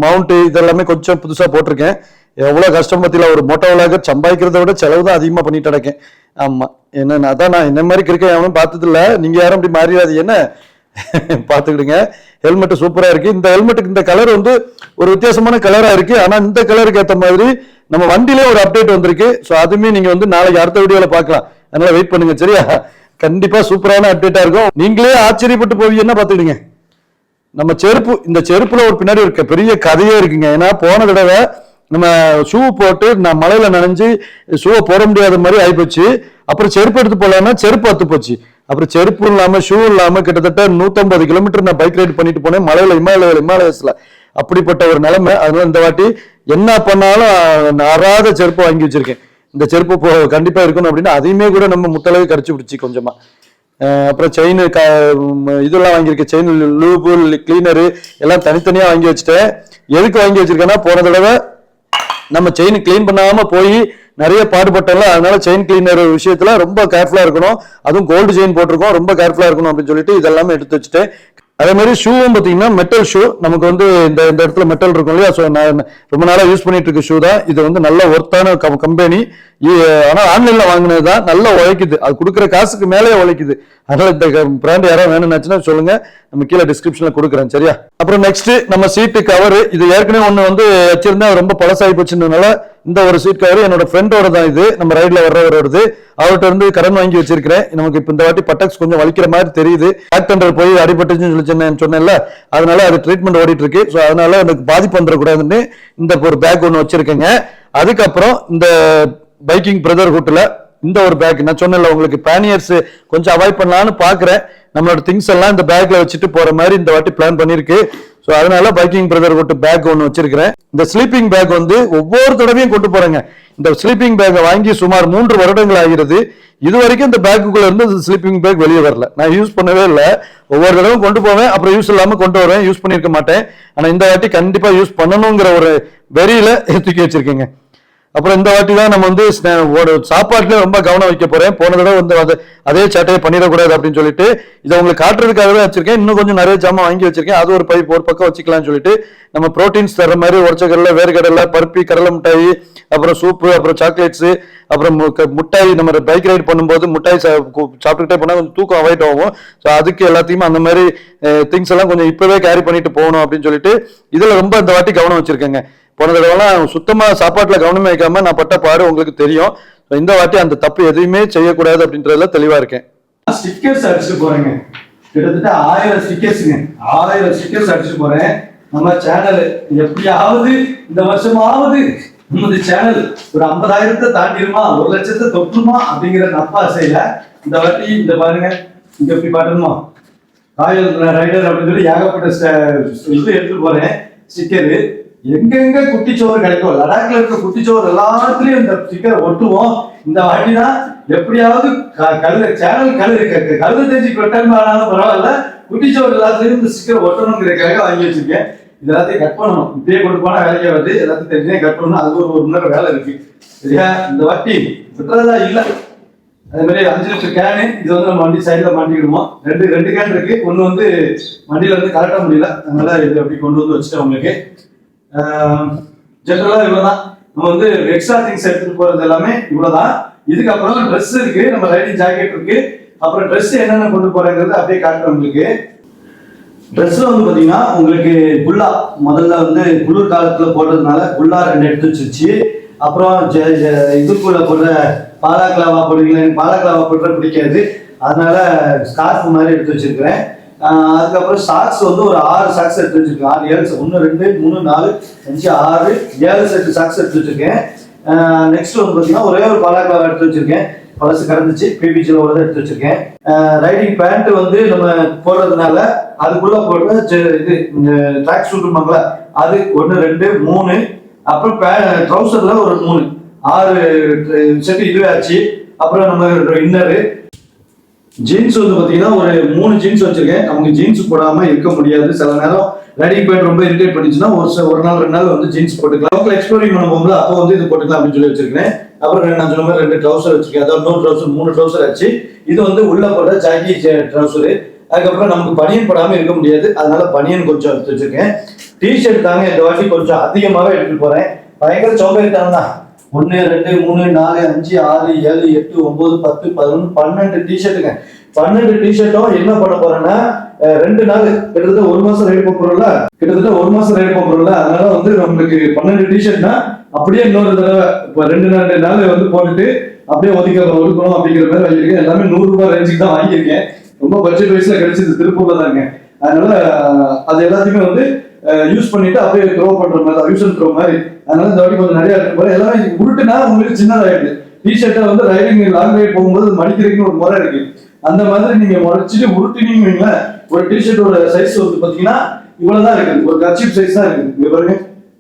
மவுண்ட்டு இதெல்லாமே கொஞ்சம் புதுசாக போட்டிருக்கேன். எவ்வளோ கஷ்டம் பற்றியில் ஒரு மொட்டை விளாக சம்பாதிக்கிறத விட செலவு தான் அதிகமாக பண்ணிட்டு கிடக்கேன் ஆமாம் என்ன அதான் நான் என்ன மாதிரி கிரிக்கெட் எவனும் பார்த்ததில்ல. நீங்கள் யாரும் அப்படி மாறிடாது என்ன? பார்த்துக்கிடுங்க. ஹெல்மெட் சூப்பராக இருக்கு. இந்த ஹெல்மெட்டுக்கு இந்த கலர் வந்து ஒரு வித்தியாசமான கலராக இருக்கு. ஆனால் இந்த கலருக்கு ஏற்ற மாதிரி நம்ம வண்டியிலே ஒரு அப்டேட் வந்திருக்கு. ஸோ அதுவுமே நீங்கள் வந்து நாளைக்கு அடுத்த வீடியோல பார்க்கலாம். அதனால வெயிட் பண்ணுங்க சரியா? கண்டிப்பாக சூப்பரான அப்டேட்டாக இருக்கும். நீங்களே ஆச்சரியப்பட்டு போவீங்கன்னா பார்த்துக்கிடுங்க? நம்ம செருப்பு இந்த செருப்பில் ஒரு பின்னாடி இருக்க பெரிய கதையே இருக்குங்க. ஏன்னா போன தடவை நம்ம ஷூ போட்டு நான் மலையில் நனைஞ்சு ஷூவை போட முடியாத மாதிரி ஆகிப்போச்சு அப்புறம் செருப்பு எடுத்து போகலான்னா செருப்பு அத்து போச்சு அப்புறம் செருப்பு இல்லாம ஷூ இல்லாம கிட்டத்தட்ட 150 கிலோமீட்டர் நான் பைக் ரைடு பண்ணிட்டு போனேன். மலையில இமாலய இமாலயஸ்ல. அப்படிப்பட்ட ஒரு நிலைமை. அதனால இந்த வாட்டி என்ன பண்ணாலும் நான் அறாத செருப்பு வாங்கி வச்சிருக்கேன். இந்த செருப்பு போ கண்டிப்பா இருக்கணும் அப்படின்னா அதையுமே கூட நம்ம முட்டளவு கரைச்சு பிடிச்சி கொஞ்சமா. அப்புறம் செயின் இதெல்லாம் வாங்கியிருக்கேன். செயின் லூபு கிளீனரு எல்லாம் தனித்தனியாக வாங்கி வச்சுட்டேன். எதுக்கு வாங்கி வச்சிருக்கேன்னா போன தடவை நம்ம செயின் கிளீன் பண்ணாம போய் நிறைய பாடுபட்டோம்ல அதனால செயின் கிளீனர் விஷயத்துல ரொம்ப கேர்ஃபுல்லா இருக்கணும். அதுவும் கோல்டு செயின் போட்டிருக்கோம் ரொம்ப கேர்ஃபுல்லா இருக்கணும் அப்படின்னு சொல்லிட்டு இதெல்லாமே எடுத்து வச்சுட்டேன் அதே மாதிரி ஷூவும் பார்த்தீங்கன்னா மெட்டல் ஷூ நமக்கு வந்து இந்த இந்த இடத்துல மெட்டல் இருக்கும் இல்லையா? ஸோ நான் ரொம்ப நாளாக யூஸ் பண்ணிட்டு இருக்க ஷூ தான். இது வந்து நல்ல ஒர்த்தான கம்பெனி ஆனால் ஆன்லைனில் வாங்கினது தான் நல்லா உழைக்குது. அது கொடுக்குற காசுக்கு மேலே உழைக்குது. அதனால இந்த பிராண்ட் யாராவது வேணும்னாச்சுன்னா சொல்லுங்க. நம்ம கீழே டிஸ்கிரிப்ஷனில் கொடுக்குறேன். சரியா? அப்புறம் நெக்ஸ்ட் நம்ம சீட்டு கவர் இது ஏற்கனவே ஒன்று வந்து வச்சிருந்தா ரொம்ப பழசாகி போச்சுன்றதுனால இந்த ஒரு சீட் கவர் என்னோட ஃப்ரெண்டோட தான் இது. நம்ம ரைடில் வர்றவரோடது அவர்கிட்ட இருந்து கடன் வாங்கி வச்சிருக்கிறேன். நமக்கு இப்போ இந்த வாட்டி பட்டக்ஸ் கொஞ்சம் வலிக்கிற மாதிரி தெரியுது. பேக் தண்டர் போய் அடிபட்டுச்சுன்னு சொல்லி சொன்னேன் சொன்னேன்ல அதனால அது ட்ரீட்மெண்ட் ஓடிட்டு இருக்கு ஸோ அதனால எனக்கு பாதிப்பு வந்துடக்கூடாதுன்னு இந்த ஒரு பேக் ஒன்று வச்சிருக்கேங்க. அதுக்கப்புறம் இந்த பைக்கிங் பிரதர்ஹுட்ல இந்த ஒரு பேக் நான் சொன்னேன்ல உங்களுக்கு பேனியர்ஸ் கொஞ்சம் அவாய்ட் பண்ணலான்னு பார்க்குறேன் நம்மளோட திங்ஸ் எல்லாம் இந்த பேக்கில் வச்சுட்டு போகிற மாதிரி இந்த வாட்டி பிளான் பண்ணியிருக்கு ஸோ அதனால பைக்கிங் பிரதர் கொண்டு பேக் ஒன்று வச்சிருக்கிறேன். இந்த ஸ்லீப்பிங் பேக் வந்து ஒவ்வொரு தடவையும் கொண்டு போறேங்க. இந்த ஸ்லீப்பிங் பேக்கை வாங்கி சுமார் மூன்று வருடங்கள் ஆகிறது. இது வரைக்கும் இந்த பேக்குக்குள்ள இருந்து ஸ்லீப்பிங் பேக் வெளியே வரல. நான் யூஸ் பண்ணவே இல்லை. ஒவ்வொரு தடவையும் கொண்டு போவேன். அப்புறம் யூஸ் இல்லாமல் கொண்டு வருவேன். யூஸ் பண்ணியிருக்க மாட்டேன். ஆனால் இந்த வாட்டி கண்டிப்பாக யூஸ் பண்ணணுங்கிற ஒரு வெறியில தூக்கி வச்சிருக்கேங்க. அப்புறம் இந்த வாட்டி தான் நம்ம வந்து ஒரு சாப்பாட்டுல ரொம்ப கவனம் வைக்க போறேன். போன தடவை வந்து அதே சட்டையை பண்ணிடக்கூடாது அப்படின்னு சொல்லிட்டு இதை உங்களுக்கு காட்டுறதுக்காக தான் வச்சிருக்கேன். இன்னும் கொஞ்சம் நிறைய ஜாமான் வாங்கி வச்சிருக்கேன். அது ஒரு பைப் ஒரு பக்கம் வச்சுக்கலாம்னு சொல்லிட்டு நம்ம ப்ரோட்டீன்ஸ் தர மாதிரி உடச்சக்கடலை வேர்க்கடலை பருப்பி கடலை மிட்டாய் அப்புறம் சூப்பு அப்புறம் சாக்லேட்ஸ் அப்புறம் க- முட்டாய் நம்ம பைக் ரைட் பண்ணும்போது முட்டாய் சாப்பிட்டுக்கிட்டே போனால் கொஞ்சம் தூக்கம் அவாய்ட் ஆகும். ஸோ அதுக்கு எல்லாத்தையுமே அந்த மாதிரி திங்ஸ் எல்லாம் கொஞ்சம் இப்போவே கேரி பண்ணிட்டு போகணும் அப்படின்னு சொல்லிட்டு இதில் ரொம்ப இந்த வாட்டி கவனம் வச்சிருக்கேங்க. போன தடவைலாம் சுத்தமாக சாப்பாட்டில் கவனமே வைக்காம நான் பட்ட பாடு உங்களுக்கு தெரியும். இந்த வாட்டி அந்த தப்பு எதையுமே செய்யக்கூடாது அப்படின்றதுல தெளிவாக இருக்கேன். ஸ்டிக்கர்ஸ் அடிச்சுட்டு போறேங்க. கிட்டத்தட்ட ஆயிரம் ஸ்டிக்கர்ஸுங்க ஆயிரம் ஸ்டிக்கர்ஸ் அடிச்சுட்டு போறேன். நம்ம சேனல் எப்படியாவது இந்த வருஷமாவது நமது சேனல் ஒரு ஐம்பதாயிரத்தை தாண்டிடுமா? ஒரு லட்சத்தை தொட்டுமா? அப்படிங்கிற நப்பாசையில இந்த வாட்டி இந்த பாருங்க இங்க எப்படி பாட்டணுமா ராயல் ரைடர் அப்படின்னு சொல்லி ஏகப்பட்ட இது எடுத்துட்டு போறேன். ஸ்டிக்கரு எங்கெங்க குட்டிச்சோறு கிடைக்கும்? லடாக்ல இருக்க குட்டிச்சோறு எல்லாத்துலயும் இந்த சிக்கரை ஒட்டுவோம். இந்த வாட்டி தான் எப்படியாவது க- கழுத சேனல் கழுது க- கழுத தெரிஞ்சு கொட்டாலும் ஆனாலும் பரவாயில்ல. குட்டிச்சோறு எல்லாத்துலயும் இந்த ஸ்டிக்கர் ஒட்டணுங்கிறதுக்காக வாங்கி வச்சிருக்கேன். இது எல்லாத்தையும் கட் பண்ணணும். இப்படியே கொண்டு போனா வேலைக்கு வருது. எல்லாத்தையும் தெரிஞ்சே கட் பண்ணணும். அது ஒரு ஒரு நேரம் வேலை இருக்கு. சரியா? இந்த வாட்டி. விட்டுறதா இல்ல. அதே மாதிரி அஞ்சு லிட்டர் கேனு இது வந்து நம்ம வண்டி சைடில் மாட்டிக்கிடுவோம். ரெண்டு ரெண்டு கேன் இருக்கு. ஒன்று வந்து வண்டியில வந்து கலட்ட முடியல. அதனால இது அப்படி கொண்டு வந்து வச்சுட்டேன் உங்களுக்கு. ஜென்ரலா இவ்வளவுதான். நம்ம வந்து எக்ஸ்ட்ரா திங்ஸ் எடுத்துட்டு போறது எல்லாமே இவ்வளவுதான். இதுக்கப்புறம் ட்ரெஸ் இருக்கு நம்ம ரைடிங் ஜாக்கெட் இருக்கு. அப்புறம் ட்ரெஸ் என்னென்ன கொண்டு போறேங்கிறது அப்படியே காட்டுறோம் உங்களுக்கு. ட்ரெஸ்ல வந்து பாத்தீங்கன்னா உங்களுக்கு குல்லா. முதல்ல வந்து குளிர் காலத்துல போடுறதுனால குல்லா ரெண்டு எடுத்து வச்சிருச்சு. அப்புறம் ஜ- இதுக்குள்ள போடுற பாலாக்லாவா போடுவீங்களா? பாலாக்லாவா போடுற பிடிக்காது. அதனால ஸ்கார்ஃப் மாதிரி எடுத்து வச்சிருக்கிறேன். அதுக்கப்புறம் சாக்ஸ் வந்து ஒரு ஆறு சாக்ஸ் எடுத்து வச்சிருக்கேன். ஆறு ஏழு ஒன்று ரெண்டு மூணு நாலு அஞ்சு ஆறு ஏழு செட்டு சாக்ஸ் எடுத்து வச்சிருக்கேன். நெக்ஸ்ட் வந்து பார்த்தீங்கன்னா ஒரே ஒரு பாலாக்லாவா எடுத்து வச்சிருக்கேன். பழசு கறந்துச்சு பிபிஜியில் ஒரு எடுத்து வச்சிருக்கேன். ரைடிங் பேண்ட் வந்து நம்ம போடுறதுனால அதுக்குள்ள போட்டு இது ட்ராக் ஷூட்டுமாங்களா அது ஒன்று ரெண்டு மூணு அப்புறம் ட்ரௌசர்ல ஒரு மூணு. ஆறு செட்டு இதுவே ஆச்சு. அப்புறம் நம்ம இன்னரு ஜீன்ஸ் வந்து பாத்தீங்கன்னா ஒரு மூணு ஜீன்ஸ் வச்சிருக்கேன். அவங்க ஜீன்ஸ் போடாம இருக்க முடியாது. சில நேரம் ரைடிங் போயிட்டு ரொம்ப இரிட்டேட் பண்ணிச்சுன்னா ஒரு சில- ஒரு நாள் ரெண்டு நாள் வந்து ஜீன்ஸ் போட்டுக்கலாம். லோக்கல் எக்ஸ்ப்ளோரிங் பண்ண போகும்போது அப்போ வந்து இது போட்டுக்கலாம் அப்படின்னு சொல்லி வச்சிருக்கேன் அப்புறம் ரெண்டு- நான் சொன்ன மாதிரி ரெண்டு ட்ரௌசர் வச்சிருக்கேன். அதாவது நூறு ட்ரௌசர் மூணு ட்ரௌசர் ஆச்சு. இது வந்து உள்ள போடுற ஜாக்கி ட்ரௌசரு அதுக்கப்புறம் நமக்கு பனியன் போடாம இருக்க முடியாது. அதனால பனியன் கொஞ்சம் எடுத்து வச்சிருக்கேன். டிஷர்ட் தாங்க இந்த வாட்டி கொஞ்சம் அதிகமாகவே எடுத்துட்டு போறேன். பயங்கர சோம்பேறித்தனம் தான் ஒன்று ரெண்டு மூணு நாலு அஞ்சு ஆறு ஏழு எட்டு ஒன்பது பத்து பதினொன்று பன்னெண்டு டிஷர்ட்டுங்க பன்னெண்டு டிஷர்ட்டும் என்ன பண்ண போறேன்னா ரெண்டு நாள். கிட்டத்தட்ட ஒரு மாசம் ரைடு போறோம்ல? கிட்டத்தட்ட ஒரு மாசம் ரைடு போறோம்ல? அதனால வந்து நம்மளுக்கு பன்னெண்டு டிஷர்ட்னா அப்படியே இன்னொரு தடவை இப்போ ரெண்டு நாள் ரெண்டு நாள் வந்து போட்டுட்டு அப்படியே ஒதுக்க ஒதுக்கணும் அப்படிங்கிற மாதிரி வாங்கியிருக்கேன் எல்லாமே நூறு ரூபாய் ரேஞ்சுக்கு தான் வாங்கியிருக்கேன். ரொம்ப பட்ஜெட் வைஸ்ல கிடைச்சது திருப்பூர்ல தாங்க. அதனால அது எல்லாத்தையுமே வந்து யூஸ் பண்ணிட்டு அப்படியே த்ரோ பண்ற மாதிரி யூஸ் அண்ட் த்ரோ மாதிரி. அதனால இந்த வாட்டி கொஞ்சம் நிறைய எடுத்து போறேன் எல்லாமே உருட்டுனா உங்களுக்கு சின்னதாயிடுது டிஷர்ட்டை வந்து ரைடிங் லாங் ரைட் போகும்போது மடிக்கிறதுக்குன்னு ஒரு முறை இருக்கு. அந்த மாதிரி நீங்க முறைச்சிட்டு உருட்டினீங்க ஒரு டிஷர்ட்டோட சைஸ் வந்து பாத்தீங்கன்னா இவ்வளவுதான் இருக்குது. ஒரு கர்ச்சிப் சைஸ் தான் இருக்குது. இங்க பாருங்க.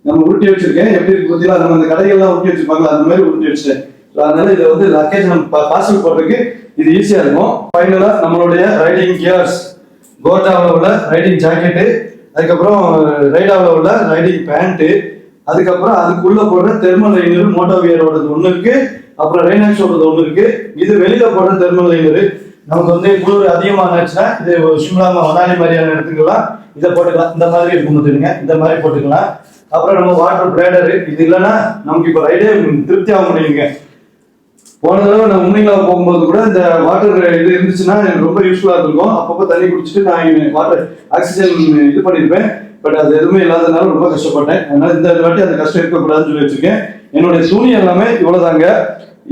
நம்ம உருட்டி வச்சிருக்கேன். எப்படி இருக்கு பாத்தீங்கன்னா நம்ம அந்த கடைகள்லாம் உருட்டி வச்சிருப்பாங்களா? அந்த மாதிரி உருட்டி வச்சிட்டேன். அதனால இதை வந்து லக்கேஜ் நம்ம பார்சல் போடுறதுக்கு இது ஈஸியா இருக்கும். ஃபைனலா நம்மளுடைய ரைடிங் கியர்ஸ் கோட்டாவில் உள்ள ரைடிங் ஜாக்கெட்டு அதுக்கப்புறம் ரைடாவில் உள்ள ரைடிங் பேண்ட்டு அதுக்கப்புறம் அதுக்குள்ளே போடுற தெர்மல் லைனர் மோட்டோவியரோடது ஒன்று இருக்குது அப்புறம் ரெய்னாக்ஸோடது ஒன்று இருக்குது இது வெளியில் போடுற தெர்மல் லைனர் நமக்கு வந்து குளிர் அதிகமானுச்சுன்னா இது ஒரு மணாலி மாதிரியான இடத்துக்கெல்லாம் இதை போட்டுக்கலாம். இந்த மாதிரி இருக்கும் இந்த மாதிரி போட்டுக்கலாம். அப்புறம் நம்ம வாட்டர் பிளேடர் இது இல்லைன்னா நமக்கு இப்போ ரைடே திருப்தி ஆக முடியுங்க போன தடவை நான் உண்மைங்களா போகும்போது கூட இந்த வாட்டர் இது இருந்துச்சுன்னா எனக்கு ரொம்ப யூஸ்ஃபுல்லாக இருக்கும். அப்பப்போ தண்ணி குடிச்சிட்டு நான் வாட்டர் ஆக்சிஜன் இது பண்ணியிருப்பேன் பட் அது எதுவுமே இல்லாததுனால ரொம்ப கஷ்டப்பட்டேன். அதனால இந்த வாட்டி அந்த கஷ்டம் இருக்கக்கூடாதுன்னு சொல்லி வச்சிருக்கேன். என்னுடைய துணி எல்லாமே இவ்வளோதாங்க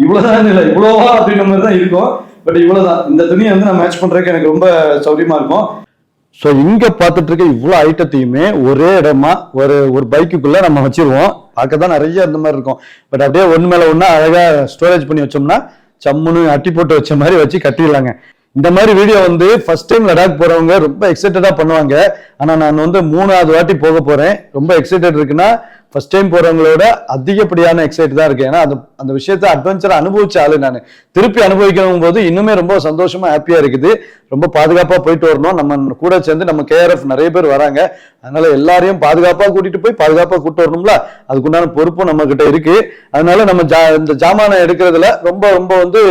இவ்வளோதான் இல்லை இவ்வளோவா அப்படின்ற மாதிரி தான் இருக்கும். பட் இவ்வளோதான் இந்த துணியை வந்து நான் மேட்ச் பண்ணுறதுக்கு எனக்கு ரொம்ப சௌரியமாக இருக்கும். ஸோ இங்கே பார்த்துட்டு இருக்க இவ்வளோ ஐட்டத்தையுமே ஒரே இடமா ஒரு ஒரு பைக்குக்குள்ளே நம்ம வச்சிருவோம். பார்க்க தான் நிறைய இந்த மாதிரி இருக்கும். பட் அப்படியே ஒன்று மேலே ஒன்றா அழகாக ஸ்டோரேஜ் பண்ணி வச்சோம்னா சம்முன்னு அட்டி போட்டு வச்ச மாதிரி வச்சு கட்டிடலாங்க. இந்த மாதிரி வீடியோ வந்து ஃபர்ஸ்ட் டைம் லடாக் போறவங்க ரொம்ப எக்ஸைட்டடா பண்ணுவாங்க. ஆனா நான் வந்து மூணாவது வாட்டி போக போறேன். ரொம்ப எக்ஸைட்டட் இருக்குன்னா ஃபர்ஸ்ட் டைம் போறவங்களோட அதிகப்படியான எக்ஸைட் தான் இருக்கு ஏன்னா அந்த அந்த விஷயத்த அட்வென்ச்சரை அனுபவிச்ச ஆளு நான். திருப்பி அனுபவிக்கணும் போது இன்னுமே ரொம்ப சந்தோஷமா ஹாப்பியா இருக்குது. ரொம்ப பாதுகாப்பா போயிட்டு வரணும். நம்ம கூட சேர்ந்து நம்ம கேஆர்எஃப் நிறைய பேர் வராங்க. அதனால எல்லாரையும் பாதுகாப்பா கூட்டிட்டு போய் பாதுகாப்பா கூட்டு வரணும்ல? அதுக்குண்டான பொறுப்பும் நம்ம கிட்ட இருக்கு. அதனால நம்ம ஜா இந்த ஜாமானை எடுக்கிறதுல ரொம்ப ரொம்ப வந்து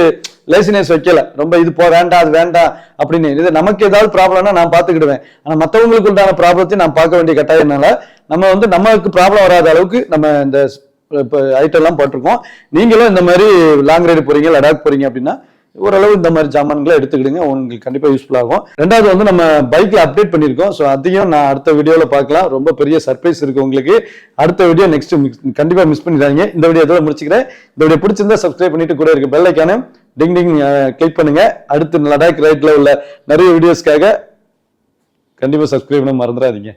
லேசினஸ் வைக்கல. ரொம்ப இது போ வேண்டாம் அது வேண்டாம் அப்படின்னு. இது நமக்கு ஏதாவது ப்ராப்ளம்னா நான் பார்த்துக்கிடுவேன். ஆனா மற்றவங்களுக்கு உண்டான ப்ராப்ளத்தையும் நான் பார்க்க வேண்டிய கட்டாயம்னால நம்ம வந்து நமக்கு ப்ராப்ளம் வராத அளவுக்கு நம்ம இந்த இப்போ ஐட்டம் போட்டிருக்கோம். நீங்களும் இந்த மாதிரி லாங் ரைடு போறீங்க லடாக் போறீங்க அப்படின்னா ஓரளவு இந்த மாதிரி ஜாமான்களை எடுத்துக்கிடுங்க. உங்களுக்கு கண்டிப்பாக யூஸ்ஃபுல் ஆகும். ரெண்டாவது வந்து நம்ம பைக்கில் அப்டேட் பண்ணியிருக்கோம். ஸோ அதையும் நான் அடுத்த வீடியோவில் பார்க்கலாம். ரொம்ப பெரிய சர்ப்ரைஸ் இருக்கு உங்களுக்கு. அடுத்த வீடியோ நெக்ஸ்ட் கண்டிப்பாக மிஸ் பண்ணிடாதீங்க. இந்த வீடியோ இதோட முடிச்சுக்கிறேன். இந்த வீடியோ பிடிச்சிருந்தா சப்ஸ்கிரைப் பண்ணிட்டு கூட இருக்கு bell icon ding ding click பண்ணுங்க. அடுத்து லடாக் ரைட்ல உள்ள நிறைய வீடியோஸ்க்காக கண்டிப்பாக சப்ஸ்கிரைப் பண்ண மறந்துடாதீங்க.